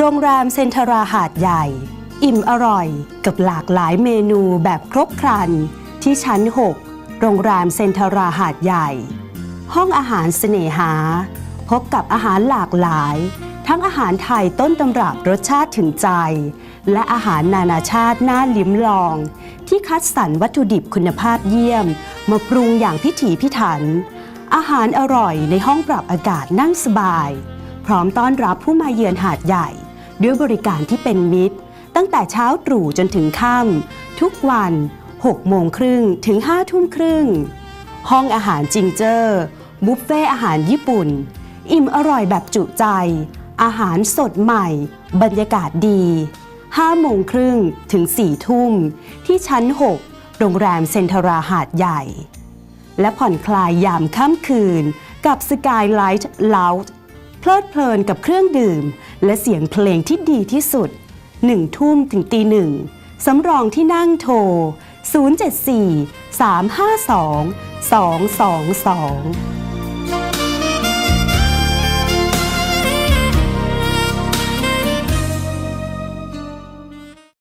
โรงแรมเซนทราหาดใหญ่ อิ่มอร่อยกับหลากหลายเมนูแบบครบครัน ที่ชั้น 6 โรงแรมเซนทราหาดใหญ่ ห้องอาหารเสน่หา พบกับอาหารหลากหลาย ทั้งอาหารไทยต้นตำรับรสชาติถึงใจ และอาหารนานาชาติน่าลิ้มลอง ที่คัดสรรวัตถุดิบคุณภาพเยี่ยม มาปรุงอย่างพิถีพิถัน อาหารอร่อยในห้องปรับอากาศนั่งสบาย พร้อมต้อนรับผู้มาเยือนหาดใหญ่ ด้วยบริการที่เป็นมิตร ตั้งแต่เช้าตรู่จนถึงค่ำทุกวัน 6 โมงครึ่งถึง 5 ทุ่มครึ่ง ห้องอาหารจิงเจอร์บุฟเฟ่อาหารญี่ปุ่น อิ่มอร่อยแบบจุใจ อาหารสดใหม่ บรรยากาศดี 5 โมงครึ่งถึง 4 ทุ่ม ที่ชั้น 6 โรงแรมเซ็นทราหาดใหญ่ และผ่อนคลายยามค่ำคืนกับ Skylight Lounge ลิดเพลินกับเครื่องดื่ม และเสียงเพลงที่ดีที่สุด 1 ทุ่มถึงตีหนึ่งสำรองที่นั่งโทร 074 352 222